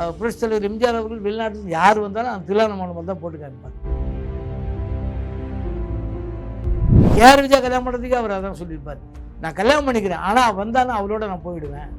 அஹ், புரட்சித் தலைவர் எம்ஜிஆர் அவர்கள் வெளிநாட்டில் யார் வந்தாலும் அந்த தில்லான மண்டபம் தான் போட்டு காமிப்பார் யார் விஜயா கல்யாணம் பண்ணுறதுக்கு அவர் அதான் சொல்லியிருப்பார். நான் கல்யாணம் பண்ணிக்கிறேன். ஆனால் வந்தாலும் அவளோட நான் போயிடுவேன்.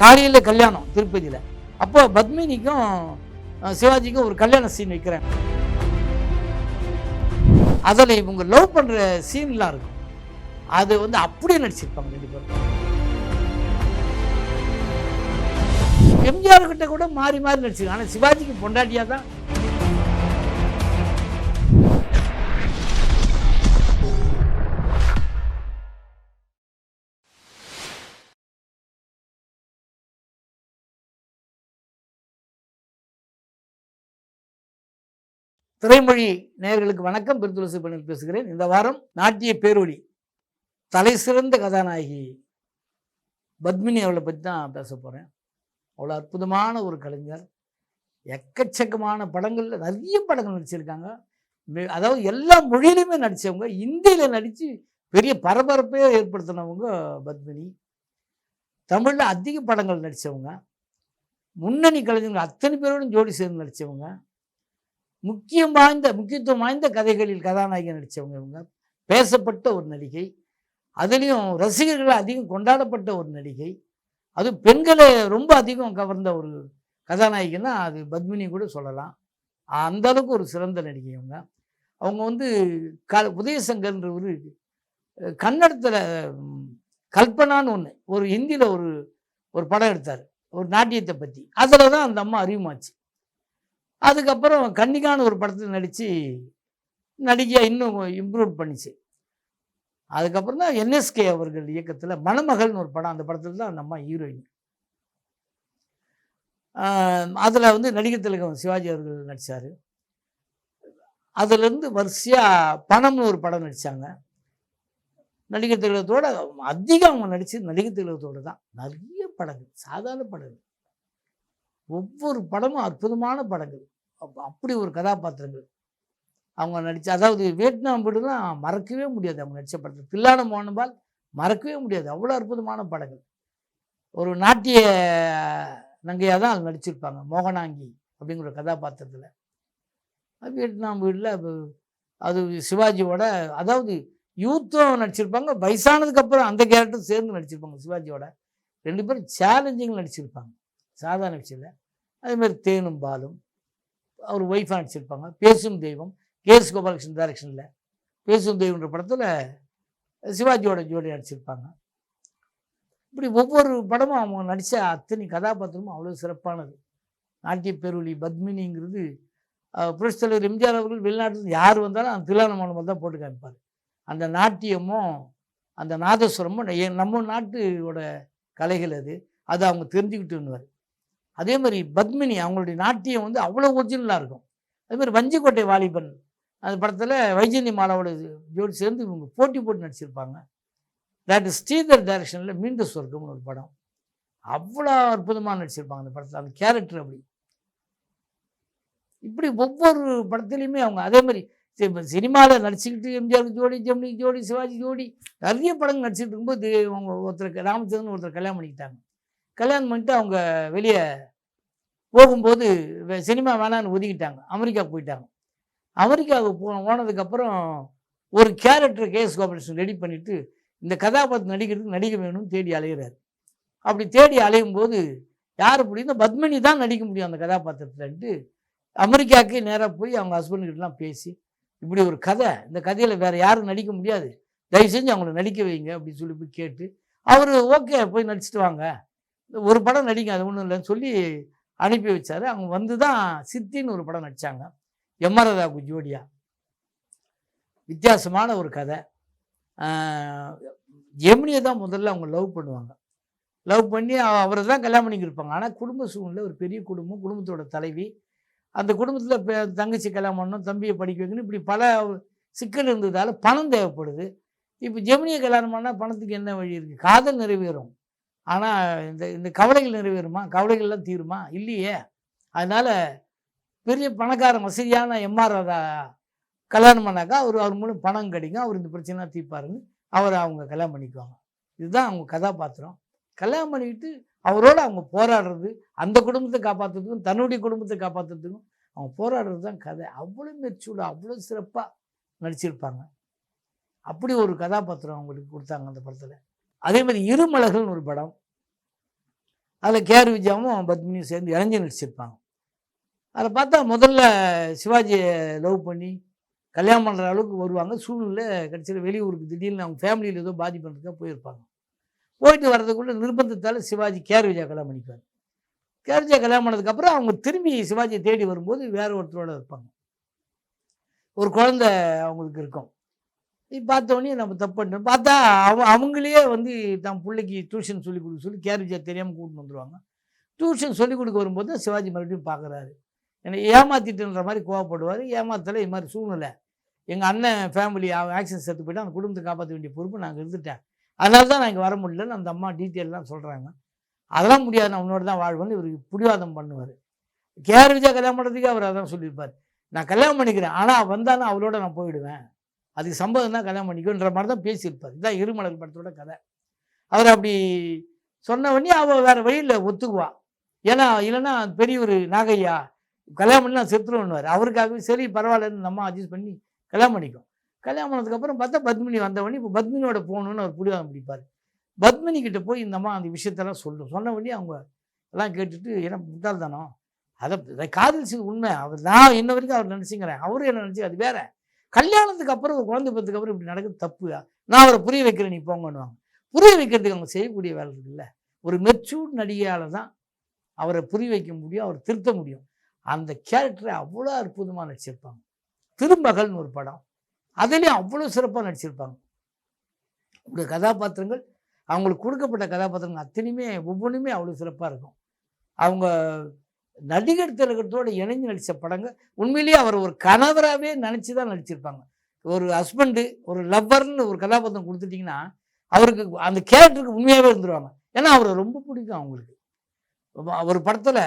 காலையில் கல்யாணம் திருப்பதியில். அப்போ பத்மினிக்கும் சிவாஜிக்கும் ஒரு கல்யாண சீன் வைக்கிறேன். அதில் இவங்க லவ் பண்ணுற சீன்லாம் இருக்கும். அது வந்து அப்படியே நடிச்சிருப்பாங்க ரெண்டு பேரும். எம்ஜிஆர் கிட்ட கூட மாறி மாறி நடிச்சிருக்காங்க ஆனால் சிவாஜிக்கு பொண்டாட்டியாக தான். திரைமொழி நேயர்களுக்கு வணக்கம். பெருந்துளசி பண்ணில் பேசுகிறேன். இந்த வாரம் நாட்டிய பேரொழி தலை சிறந்த கதாநாயகி பத்மினி அவளை பற்றி தான் பேச போகிறேன் அவ்வளோ அற்புதமான ஒரு கலைஞர். எக்கச்சக்கமான படங்களில் நிறைய படங்கள் நடிச்சிருக்காங்க. அதாவது எல்லா மொழியிலையுமே நடித்தவங்க இந்தியில் நடித்து பெரிய பரபரப்பே ஏற்படுத்தினவங்க பத்மினி. தமிழில் அதிக படங்கள் நடித்தவங்க முன்னணி கலைஞர்கள் அத்தனை பேரோடும் ஜோடி சேர்ந்து நடித்தவங்க முக்கியம் வாய்ந்த முக்கியத்துவம் வாய்ந்த கதைகளில் கதாநாயகி நடித்தவங்க இவங்க. பேசப்பட்ட ஒரு நடிகை. அதுலேயும் ரசிகர்கள் அதிகம் கொண்டாடப்பட்ட ஒரு நடிகை. அது பெண்களை ரொம்ப அதிகம் கவர்ந்த ஒரு கதாநாயகின்னா அது பத்மினி கூட சொல்லலாம். அந்த அளவுக்கு ஒரு சிறந்த நடிகை அவங்க அவங்க வந்து க உதயசங்கர்ன்ற ஒரு கன்னடத்தில் கல்பனான்னு ஒன்று ஒரு ஹிந்தியில் ஒரு ஒரு படம் எடுத்தார் ஒரு நாட்டியத்தை பற்றி அதில் தான் அந்த அம்மா அறிவுமாச்சு. அதுக்கப்புறம் கன்னிகான்னு ஒரு படத்தில் நடித்து நடிகையாக இன்னும் இம்ப்ரூவ் பண்ணிச்சு. அதுக்கப்புறம் தான் என்எஸ்கே அவர்கள் இயக்கத்தில் மணமகள்னு ஒரு படம் அந்த படத்தில் தான் அந்த அம்மா ஹீரோயின் அதில் வந்து நடிகர் திலகம் சிவாஜி அவர்கள் நடித்தார் அதுலேருந்து வரிசையாக பணம்னு ஒரு படம் நடித்தாங்க நடிகர் திலகத்தோட அதிகம் அவங்க நடித்து நடிகர் திலகத்தோட தான். நிறைய படங்கள் சாதாரண படங்கள். ஒவ்வொரு படமும் அற்புதமான படங்கள். அப்படி ஒரு கதாபாத்திரங்கள். அவங்க நடித்த அதாவது வியட்நாம் படம்லாம் மறக்கவே முடியாது அவங்க நடித்த படத்தில் தில்லான மோகன்பால் மறக்கவே முடியாது. அவ்வளோ அற்புதமான படங்கள். ஒரு நாட்டிய நங்கையாக தான் அது நடிச்சிருப்பாங்க. மோகனாங்கி அப்படிங்கிற கதாபாத்திரத்தில். வியட்நாம் வீட்டில் அது சிவாஜியோட அதாவது யூத்தும் நடிச்சிருப்பாங்க. வயசானதுக்கப்புறம் அந்த கேரக்டர் சேர்ந்து நடிச்சிருப்பாங்க சிவாஜியோட. ரெண்டு பேரும் சேலஞ்சிங் நடிச்சிருப்பாங்க. சாதாரண விஷயம் அதேமாதிரி தேனும் பாலும். அவர் ஒய்ஃபாக நடிச்சிருப்பாங்க. பேசும் தெய்வம். கேஎஸ் கோபாலகிருஷ்ணன் டைரக்ஷனில் பேசும் தெய்வன்ற படத்தில் சிவாஜியோட ஜோடி நடிச்சிருப்பாங்க. இப்படி ஒவ்வொரு படமும் அவங்க நடித்த அத்தனை கதாபாத்திரமும் அவ்வளோ சிறப்பானது. நாட்டிய பேரொளி பத்மினிங்கிறது புரட்சி தலைவர் எம்ஜிஆர் அவர்கள் வெளிநாட்டில் யார் வந்தாலும் அந்த தில்லான மாநிலம் தான் போட்டு காமிப்பார். அந்த நாட்டியமும் அந்த நாதஸ்வரமும் நம்ம நாட்டோட கலைகள் அது. அதை அவங்க தெரிஞ்சுக்கிட்டுன்னுவார் அதே மாதிரி பத்மினி அவங்களுடைய நாட்டியம் வந்து அவ்வளோ ஒரிஜினலாக இருக்கும். அதே மாதிரி வஞ்சிக்கோட்டை வாலிபன் அந்த படத்தில் வைஜந்தி மாலாவோட ஜோடி சேர்ந்து இவங்க போட்டி போட்டு நடிச்சிருப்பாங்க. தட் ஸ்ரீதர் டைரக்ஷனில் மீண்ட சொர்க்கம்னு ஒரு படம். அவ்வளோ அற்புதமாக நடிச்சிருப்பாங்க அந்த படத்தில் அந்த கேரக்டர் அப்படி. இப்படி ஒவ்வொரு படத்துலையுமே அவங்க அதே மாதிரி சினிமாவில் நடிச்சுக்கிட்டு எம்ஜிஆர் ஜோடி ஜெமினி ஜோடி சிவாஜி ஜோடி நிறைய படங்கள் நடிச்சுட்டு இருக்கும்போது அவங்க ஒருத்தர் ராமச்சந்திரன் ஒருத்தர் கல்யாணம் பண்ணிக்கிட்டாங்க. கல்யாணம் பண்ணிட்டு அவங்க வெளியே போகும்போது சினிமா வேணான்னு ஒதுக்கிட்டாங்க. அமெரிக்கா போயிட்டாங்க. அமெரிக்காவுக்கு போ போனதுக்கப்புறம் ஒரு கேரக்டர் கேஎஸ் கோபாலகிருஷ்ணன் ரெடி பண்ணிவிட்டு இந்த கதாபாத்திரம் நடிக்கிறதுக்கு நடிக்க வேணும்னு தேடி அலைகிறார் அப்படி தேடி அலையும் போது யார் அப்படின்னா பத்மினி தான் நடிக்க முடியும் அந்த கதாபாத்திரத்துலன்ட்டு அமெரிக்காவுக்கே நேராக போய் அவங்க ஹஸ்பண்ட்கிட்டலாம் பேசி இப்படி ஒரு கதை இந்த கதையில் வேறு யாரும் நடிக்க முடியாது தயவு செஞ்சு அவங்கள நடிக்க வைங்க அப்படின்னு சொல்லி போய் கேட்டு அவர் ஓகே போய் நடிச்சிட்டு வாங்க ஒரு படம் நடிங்க அது ஒன்றும் இல்லைன்னு சொல்லி அனுப்பி வச்சார். அவங்க வந்து தான் சித்தின்னு ஒரு படம் நடித்தாங்க எம்ஆர்ஆர் ஜோடியா. வித்தியாசமான ஒரு கதை. ஜெமினியை தான் முதல்ல அவங்க லவ் பண்ணுவாங்க. லவ் பண்ணி அவரை தான் கல்யாணம் பண்ணிக்கிருப்பாங்க ஆனால் குடும்ப சூழ்நிலை ஒரு பெரிய குடும்பம் குடும்பத்தோட தலைவி. அந்த குடும்பத்தில் தங்கச்சி கல்யாணம் பண்ணணும் தம்பியை படிக்க வைக்கணும். இப்படி பல சிக்கல் இருந்ததால் பணம் தேவைப்படுது. இப்போ ஜெமினியை கல்யாணம் பண்ணால் பணத்துக்கு என்ன வழி இருக்குது காதல் நிறைவேறும். ஆனால் இந்த இந்த கவலைகள் நிறைவேறுமா? கவலைகள்லாம் தீருமா? இல்லையே. அதனால் பெரிய பணக்காரன் வசதியான எம்ஆர் கல்யாணம் பண்ணாக்கா அவர் அவர் மூலம் பணம் கிடைக்கும். அவர் இந்த பிரச்சனை தீர்ப்பாருன்னு அவரை அவங்க கல்யாணம் பண்ணிக்குவாங்க. இதுதான் அவங்க கதாபாத்திரம். கல்யாணம் பண்ணிக்கிட்டு அவரோட அவங்க போராடுறது அந்த குடும்பத்தை காப்பாற்றுறதுக்கும் தன்னுடைய குடும்பத்தை காப்பாற்றுறதுக்கும் அவங்க போராடுறது தான் கதை. அவ்வளோ மெச்சூர்டு அவ்வளோ சிறப்பாக நடிச்சிருப்பாங்க. அப்படி ஒரு கதாபாத்திரம் அவங்களுக்கு கொடுத்தாங்க அந்த படத்தில். அதே மாதிரி இருமலர்கள்னு ஒரு படம். அதில் கேஆர் விஜயாவும் பத்மினியும் சேர்ந்து இறஞ்சி நடிச்சிருப்பாங்க. அதை பார்த்தா முதல்ல சிவாஜியை லவ் பண்ணி கல்யாணம் பண்ணுற அளவுக்கு வருவாங்க. சூழ்நிலை கடைசியில் வெளியூருக்கு திடீர்னு அவங்க ஃபேமிலியில் ஏதோ பாதிப்புறதுக்காக போயிருப்பாங்க. போயிட்டு வர்றதுக்குள்ளே நிர்பந்தத்தால் சிவாஜி கேர் விஜயா கல்யாணம் பண்ணிக்குவார். கேர் விஜயா கல்யாணம் பண்ணதுக்கப்புறம் அவங்க திரும்பி சிவாஜியை தேடி வரும்போது வேற ஒருத்தரோட இருப்பாங்க. ஒரு குழந்தை அவங்களுக்கு இருக்கும். இது நம்ம தப்பு பண்ணிட்டோம். பார்த்தா அவ அவங்களே வந்து தம் பிள்ளைக்கு டியூஷன் சொல்லி கொடுக்க சொல்லி கேர் விஜயா தெரியாமல் கூட்டின்னு வந்துடுவாங்க டியூஷன் சொல்லி கொடுக்க வரும்போது தான் சிவாஜி மறுபடியும் பார்க்குறாரு. என்னை ஏமாத்திட்டுன்ற மாதிரி கோவப்படுவார். ஏமாத்தலை இது மாதிரி சூழ்நிலை. எங்கள் அண்ணன் ஃபேமிலி ஆக்சிடென்ட் செத்து போயிட்டு அந்த குடும்பத்தை காப்பாற்ற வேண்டிய பொறுப்பு நாங்கள் இருந்துட்டேன். அதனால தான் நான் இங்கே வர முடியலன்னு அந்த அம்மா டீட்டெயிலெலாம் சொல்கிறாங்க அதெல்லாம் முடியாது. நான் உன்னோட தான் வாழ்வேன்னு இவருக்கு பிடிவாதம் பண்ணுவார். கேஆர் விஜயா கல்யாணம் பண்ணுறதுக்கே அவர் அதான் சொல்லியிருப்பார். நான் கல்யாணம் பண்ணிக்கிறேன். ஆனால் வந்தாலும் அவளோட நான் போயிடுவேன். அதுக்கு சம்பவம் தான் கல்யாணம் பண்ணிக்கோன்ற மாதிரி தான் பேசியிருப்பார். இதுதான் இருமலர் படத்தோட கதை. அவர் அப்படி சொன்ன உடனே அவள் வேறு வழியில் ஒத்துக்குவா. ஏன்னா இல்லைன்னா பெரியவர் நாகையா கல்யாணம் பண்ணி நான் செத்துருவேன்னுவார் அவருக்காகவே சரி பரவாயில்லன்னு நம்ம அட்ஜஸ்ட் பண்ணி கல்யாணம் பண்ணிக்கும். கல்யாணம் பண்ணதுக்கப்புறம் பார்த்தா பத்மினி வந்தவொடனே இப்போ பத்மினியோட போகணுன்னு அவர் பிடிவாதம் பிடிப்பார். பத்மினி கிட்ட போய் இந்த அம்மா அந்த விஷயத்தெல்லாம் சொல்லும் சொன்ன உடனே அவங்க எல்லாம் கேட்டுட்டு என்ன முட்டாள்தானோ அதை அதை காதலிச்சது உண்மை. அவர் நான் இன்ன வரைக்கும் அவர் நினச்சிங்கிறேன் அவரும் என்ன நினச்சி அது வேற. கல்யாணத்துக்கு அப்புறம் ஒரு குழந்தை பத்துக்கு அப்புறம் இப்படி நடக்குது தப்பு. நான் அவரை புரிய வைக்கிறேன் நீ போங்கன்னுவாங்க. புரிய வைக்கிறதுக்கு அவங்க செய்யக்கூடிய வேலை இருக்குல்ல. ஒரு மெச்சூர்ட் நடிகையால் தான் அவரை புரிய வைக்க முடியும் அவர் திருத்த முடியும். அந்த கேரக்டரை அவ்வளோ அற்புதமாக நடிச்சிருப்பாங்க. திருமகள்னு ஒரு படம். அதுலேயும் அவ்வளோ சிறப்பாக நடிச்சிருப்பாங்க. உங்கள் கதாபாத்திரங்கள் அவங்களுக்கு கொடுக்கப்பட்ட கதாபாத்திரங்கள் அத்தனையுமே ஒவ்வொன்றுமே அவ்வளோ சிறப்பாக இருக்கும். அவங்க நடிகர் திலகத்தோடு இணைஞ்சு நடித்த படங்கள் உண்மையிலேயே அவர் ஒரு கணவராகவே நினச்சி தான் நடிச்சிருப்பாங்க. ஒரு ஹஸ்பண்டு ஒரு லவ்வர்னு ஒரு கதாபாத்திரம் கொடுத்துட்டிங்கன்னா அவருக்கு அந்த கேரக்டருக்கு உண்மையாகவே இருந்துருவாங்க. ஏன்னா அவரை ரொம்ப பிடிக்கும் அவங்களுக்கு. ஒரு படத்தில்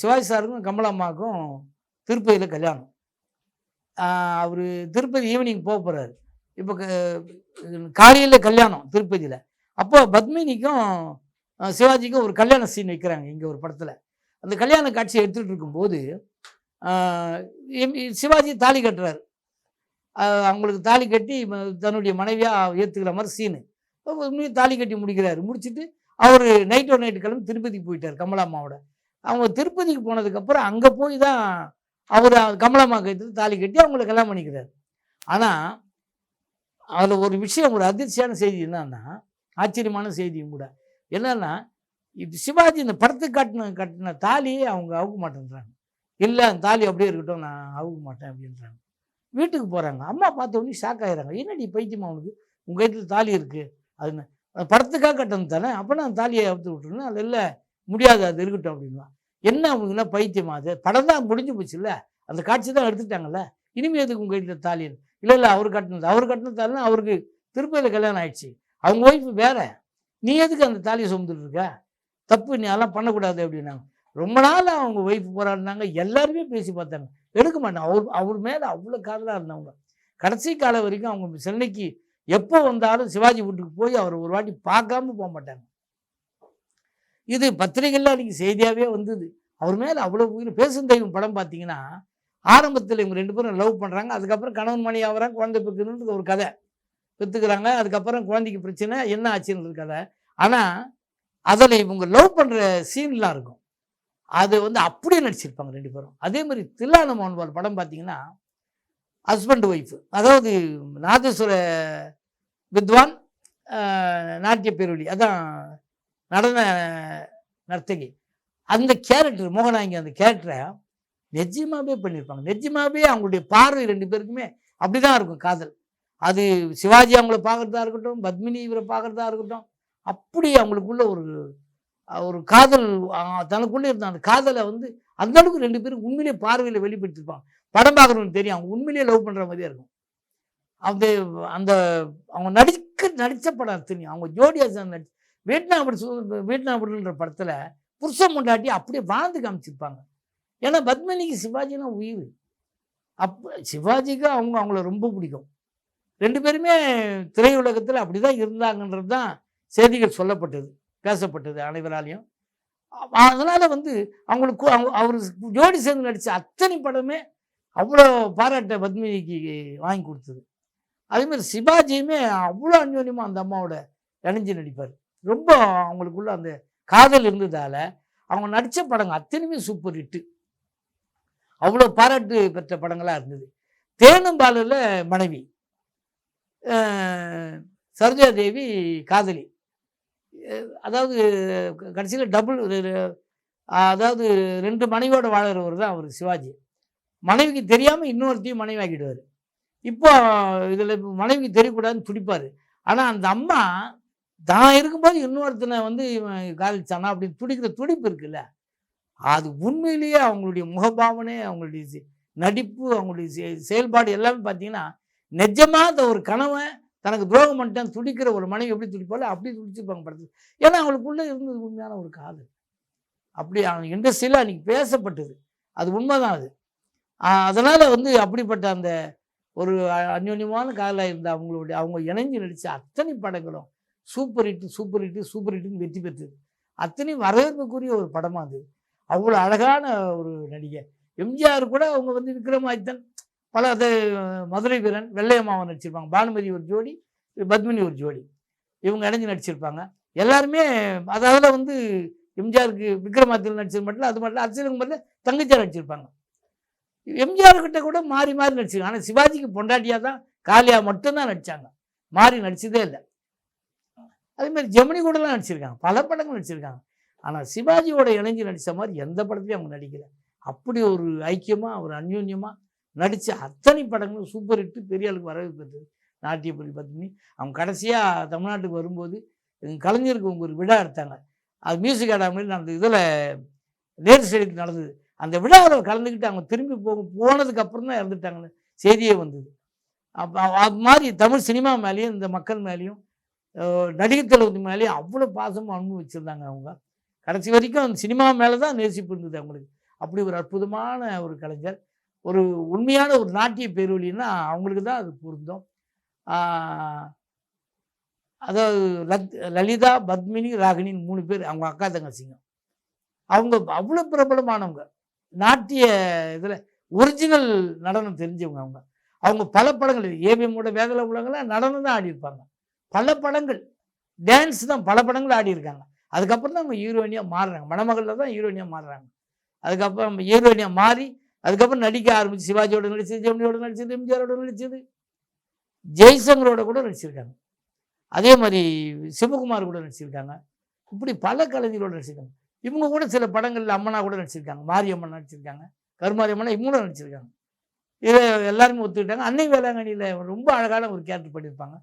சிவாஜி சாருக்கும் கமலாம்மாவுக்கும் திருப்பதியில் கல்யாணம். அவர் திருப்பதி ஈவினிங் போக போகிறாரு இப்போ காலையில் கல்யாணம் திருப்பதியில். அப்போ பத்மினிக்கும் சிவாஜிக்கும் ஒரு கல்யாண சீன் வைக்கிறாங்க இங்கே ஒரு படத்தில். அந்த கல்யாண காட்சியை எடுத்துகிட்டு இருக்கும்போது சிவாஜி தாலி கட்டுறாரு. அவங்களுக்கு தாலி கட்டி தன்னுடைய மனைவியாக ஏற்றுக்கிற மாதிரி சீனு உண்மையாக தாலி கட்டி முடிக்கிறாரு. முடிச்சுட்டு அவர் நைட் ஒரு நைட்டு கிளம்பி திருப்பதிக்கு போயிட்டார் கமலாம்மாவோட அவங்க திருப்பதிக்கு போனதுக்கப்புறம் அங்கே போய் தான் அவர் கமலம்மா கைத்து தாலி கட்டி அவங்கள கல்யாணம் பண்ணிக்கிறார். ஆனால் அதில் ஒரு விஷயம் ஒரு அதிர்ச்சியான செய்தி என்னன்னா ஆச்சரியமான செய்தியும் கூட. என்னன்னா இப்போ சிவாஜி இந்த படத்துக்கு கட்டின கட்டின தாலியே அவங்க அவுக்க மாட்டேன்றாங்க. இல்லை அந்த தாலி அப்படியே இருக்கட்டும் நான் அவுக்க மாட்டேன் அப்படின்றாங்க. வீட்டுக்கு போகிறாங்க அம்மா பார்த்த உடனே ஷாக் ஆகிறாங்க என்னடி பைத்தியமா அவனுக்கு உங்கள் கைத்தில் தாலி இருக்குது அது அது படத்துக்காக கட்டணும் தானே? அப்போ நான் தாலியை அவுத்து விட்டுருந்தேன் அது இல்லை முடியாது அது இருக்கட்டும் அப்படின்னா என்ன அவங்களுக்கு பைத்தியமா அது? படம் தான் முடிஞ்சு போச்சுல்ல? அந்த காட்சி தான் எடுத்துட்டாங்கல்ல? இனிமே எதுக்கு உங்கள் கைத்தில் தாலியன் இல்லை இல்லை அவர் கட்டினது அவர் கட்டின தாலினா அவருக்கு திருப்பதியில் கல்யாணம் ஆயிடுச்சு. அவங்க ஒய்ஃப் வேற. நீ எதுக்கு அந்த தாலியை சுமந்துட்டு இருக்க? தப்பு நீ அதெல்லாம் பண்ணக்கூடாது அப்படின்னாங்க. ரொம்ப நாள் அவங்க ஒய்ஃப் போராடினாங்க. எல்லாருமே பேசி பார்த்தாங்க. எடுக்க மாட்டாங்க. அவர் அவர் மேலே அவ்வளோ காதலாக இருந்தவங்க. கடைசி காலம் வரைக்கும் அவங்க சென்னைக்கு எப்போ வந்தாலும் சிவாஜி வீட்டுக்கு போய் அவர் ஒரு வாட்டி பார்க்காம போக மாட்டாங்க. இது பத்திரிகையில் அன்றைக்கி செய்தியாகவே வந்தது. அவர் மேலே அவ்வளோ உயிர் பேசும் தெய்வம் படம் பார்த்தீங்கன்னா ஆரம்பத்தில் இவங்க ரெண்டு பேரும் லவ் பண்ணுறாங்க அதுக்கப்புறம் கணவன் மணி ஆகிறாங்க குழந்தை பெற்றுக்கணுன்றது ஒரு கதை. பெற்றுக்கிறாங்க அதுக்கப்புறம் குழந்தைக்கு பிரச்சனை என்ன ஆச்சுன்னு கதை. ஆனால் அதில் இவங்க லவ் பண்ணுற சீன்லாம் இருக்கும். அது வந்து அப்படியே நடிச்சிருப்பாங்க ரெண்டு பேரும். அதே மாதிரி தில்லான மோகன்பால் படம் பார்த்தீங்கன்னா ஹஸ்பண்ட் ஒய்ஃபு அதாவது நாதஸ்வர வித்வான் நாட்டிய பேரொழி. அதான் நடன நர்த்தகி. அந்த கேரக்டர் மோகனாங்கி அந்த கேரக்டரை நிஜமாவே பண்ணியிருப்பாங்க நிஜமாவே அவங்களுடைய பார்வை ரெண்டு பேருக்குமே அப்படிதான் இருக்கும் காதல். அது சிவாஜி அவங்கள பார்க்குறதா இருக்கட்டும் பத்மினி இவரை பார்க்குறதா இருக்கட்டும் அப்படி அவங்களுக்குள்ள ஒரு ஒரு காதல் தனக்குள்ளே இருந்த அந்த காதலை வந்து அந்த அளவுக்கு ரெண்டு பேரும் உண்மையிலேயே பார்வையில் வெளிப்படுத்திருப்பாங்க. படம் பார்க்குறவங்களுக்கு தெரியும் அவங்க உண்மையிலே லவ் பண்ணுற மாதிரியே இருக்கும். அந்த அந்த அவங்க நடிக்க நடித்த படம் தெரியும். அவங்க ஜோடியா நடி வியட்நாம் வியட்நாம்ன்ற படத்தில் புருஷன் முண்டாட்டி அப்படியே வாழ்ந்து காமிச்சிருப்பாங்க. ஏன்னா பத்மினிக்கு சிவாஜினா உயிர். அப்போ சிவாஜிக்கு அவங்க அவங்கள ரொம்ப பிடிக்கும். ரெண்டு பேருமே திரையுலகத்தில் அப்படி தான் இருந்தாங்கன்றது தான் செய்திகள் சொல்லப்பட்டது பேசப்பட்டது அனைவராலையும். அதனால் வந்து அவங்களுக்கு அவங்க அவர் ஜோடி சேர்ந்து நடித்த அத்தனை படமே அவ்வளோ பாராட்ட பத்மினிக்கு வாங்கி கொடுத்தது. அதேமாதிரி சிவாஜியுமே அவ்வளோ அந்யோன்யமாக அந்த அம்மாவோட இணைஞ்சு நடிப்பார். ரொம்ப அவங்களுக்குள்ள அந்த காதல் இருந்ததால் அவங்க நடித்த படங்கள் அத்தனையுமே சூப்பர் ஹிட்டு அவ்வளோ பாராட்டு பெற்ற படங்களாக இருந்தது. தேனும்பாலில் மனைவி சரோஜா தேவி காதலி. அதாவது கடைசியில் டபுள் அதாவது ரெண்டு மனைவியோட வாழறவர் தான் அவர் சிவாஜி. மனைவிக்கு தெரியாமல் இன்னொருத்தையும் மனைவி ஆக்கிடுவார் இப்போ இதில் மனைவிக்கு தெரியக்கூடாதுன்னு துடிப்பார். ஆனால் அந்த அம்மா தான் இருக்கும்போது இன்னொருத்தனை வந்து இவன் காதலிச்சானா அப்படின்னு துடிக்கிற துடிப்பு இருக்குல்ல. அது உண்மையிலேயே அவங்களுடைய முகபாவனை அவங்களுடைய நடிப்பு அவங்களுடைய செ- செயல்பாடு எல்லாமே பார்த்தீங்கன்னா நிஜமாக அந்த ஒரு கணவன் தனக்கு துரோகம் பண்ணிட்டான் துடிக்கிற ஒரு மனைவி எப்படி துடிப்பாலோ அப்படி துடிச்சிருப்பாங்க படத்தில். ஏன்னா அவங்களுக்குள்ளே இருந்தது உண்மையான ஒரு காதல். அப்படி அவன் இண்டஸ்ட்ரியில் அன்றைக்கி பேசப்பட்டது. அது உண்மைதான் அது. அதனால் வந்து அப்படிப்பட்ட அந்த ஒரு அந்யோன்யமான காதலாக இருந்த அவங்களுடைய அவங்க இணைஞ்சு நடித்த அத்தனை படங்களும் super hit super hit super ஹிட்னு வெற்றி பெற்றது. அத்தனையும் வரவேற்புக்குரிய ஒரு படமாக அது. அவ்வளோ அழகான ஒரு நடிகை எம்ஜிஆர் கூட அவங்க வந்து விக்ரமாதித்தன் பல அது மதுரை வீரன் வெள்ளையம்மாவை நடிச்சிருப்பாங்க. பானுமதி ஒரு ஜோடி பத்மினி ஒரு ஜோடி. இவங்க இணைஞ்சு நடிச்சிருப்பாங்க. எல்லாருமே அதாவது வந்து எம்ஜிஆருக்கு விக்ரமாதித்தன் நடிச்சது மட்டும் அது மட்டும் அரசியலுக்கு மட்டும் தங்கச்சியார் நடிச்சிருப்பாங்க. எம்ஜிஆர் கிட்ட கூட மாறி மாறி நடிச்சிருக்காங்க. ஆனால் சிவாஜிக்கு பொண்டாட்டியாக தான் காளியா மட்டும்தான் நடிச்சாங்க. மாறி நடிச்சதே இல்லை. அதே மாதிரி ஜெமினி கூடலாம் நடிச்சிருக்காங்க. பல படங்கள் நடிச்சிருக்காங்க. ஆனால் சிவாஜியோட இணைஞ்சு நடித்த மாதிரி எந்த படத்துலையும் அவங்க நடிக்கல. அப்படி ஒரு ஐக்கியமாக ஒரு அந்யோன்யமாக நடித்த அத்தனை படங்களும் சூப்பர் ஹிட்டு பெரிய ஆளுக்கு வரவேற்பு பெற்றது நாட்டியப்பள்ளி பத்மினி. அவங்க கடைசியாக தமிழ்நாட்டுக்கு வரும்போது கலைஞருக்கு அவங்க ஒரு விழா எடுத்தாங்க. அது மியூசிக் அகாடமியில் அந்த இதில் நேரு ஸ்டேடியத்தில் நடந்தது. அந்த விழாவில் கலந்துக்கிட்டு அவங்க திரும்பி போக போனதுக்கு அப்புறம் தான் இறந்துட்டாங்கன்னு செய்தியே வந்தது. அப்போ அது மாதிரி தமிழ் சினிமா மேலேயும் இந்த மக்கள் மேலேயும் நடிகர் தளபதி மேலேயும் அவ்வளோ பாசமும் அன்பு வச்சுருந்தாங்க அவங்க. கடைசி வரைக்கும் அந்த சினிமா மேலே தான் நேசிப்பு இருந்தது அவங்களுக்கு. அப்படி ஒரு அற்புதமான ஒரு கலைஞர். ஒரு உண்மையான ஒரு நாட்டிய பேரொழின்னா அவங்களுக்கு தான் அது பொருந்தோம். அதாவது லத் லலிதா பத்மினி ராகினின்னு மூணு பேர் அவங்க அக்கா தங்கச்சிங்க அவங்க அவ்வளோ பிரபலமானவங்க. நாட்டிய இதில் ஒரிஜினல் நடனம் தெரிஞ்சவங்க அவங்க. அவங்க பல படங்கள். ஏபிஎம்மோட வேதலை உலகெல்லாம் நடனம் தான் ஆடியிருப்பாங்க பல படங்கள். டான்ஸ் தான் பல படங்கள் ஆடியிருக்காங்க. அதுக்கப்புறம் தான் அவங்க ஹீரோயினியாக மாறுறாங்க. மணமகளில் தான் ஹீரோயினியாக மாறுறாங்க. அதுக்கப்புறம் ஹீரோயினியாக மாறி அதுக்கப்புறம் நடிக்க ஆரம்பிச்சு சிவாஜியோட நடிச்சது ஜெமினியோட நடிச்சது எம்ஜிஆரோட நடிச்சது. ஜெய்சங்கரோட கூட நடிச்சிருக்காங்க. அதே மாதிரி சிவகுமார் கூட நடிச்சிருக்காங்க. இப்படி பல கலைஞர்களோட நடிச்சிருக்காங்க. இவங்க கூட சில படங்களில் அம்மனா கூட நடிச்சிருக்காங்க. மாரியம்மன் நடிச்சிருக்காங்க. கருமாரி அம்மனா இவங்களும் நடிச்சிருக்காங்க. இதை எல்லாருமே ஒத்துக்கிட்டாங்க. அன்னை வேளாங்கண்ணியில் ரொம்ப அழகான ஒரு கேரக்டர் பண்ணியிருப்பாங்க.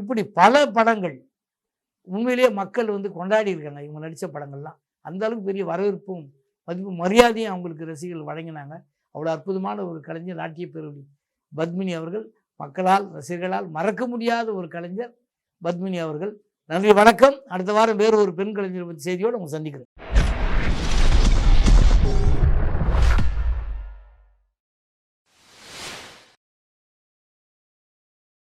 இப்படி பல படங்கள் உண்மையிலேயே மக்கள் வந்து கொண்டாடி இருக்காங்க. இவங்க நடித்த படங்கள்லாம். அந்த அளவுக்கு பெரிய வரவேற்பும் மதிப்பு மரியாதையும் அவங்களுக்கு ரசிகர்கள் வழங்கினாங்க. அவ்வளோ அற்புதமான ஒரு கலைஞர் நாட்டிய பேரவி பத்மினி அவர்கள். மக்களால் ரசிகர்களால் மறக்க முடியாத ஒரு கலைஞர் பத்மினி அவர்கள். நன்றி வணக்கம். அடுத்த வாரம் வேறு ஒரு பெண் கலைஞர் பற்றி செய்தியோடு உங்களை சந்திக்கிறேன்.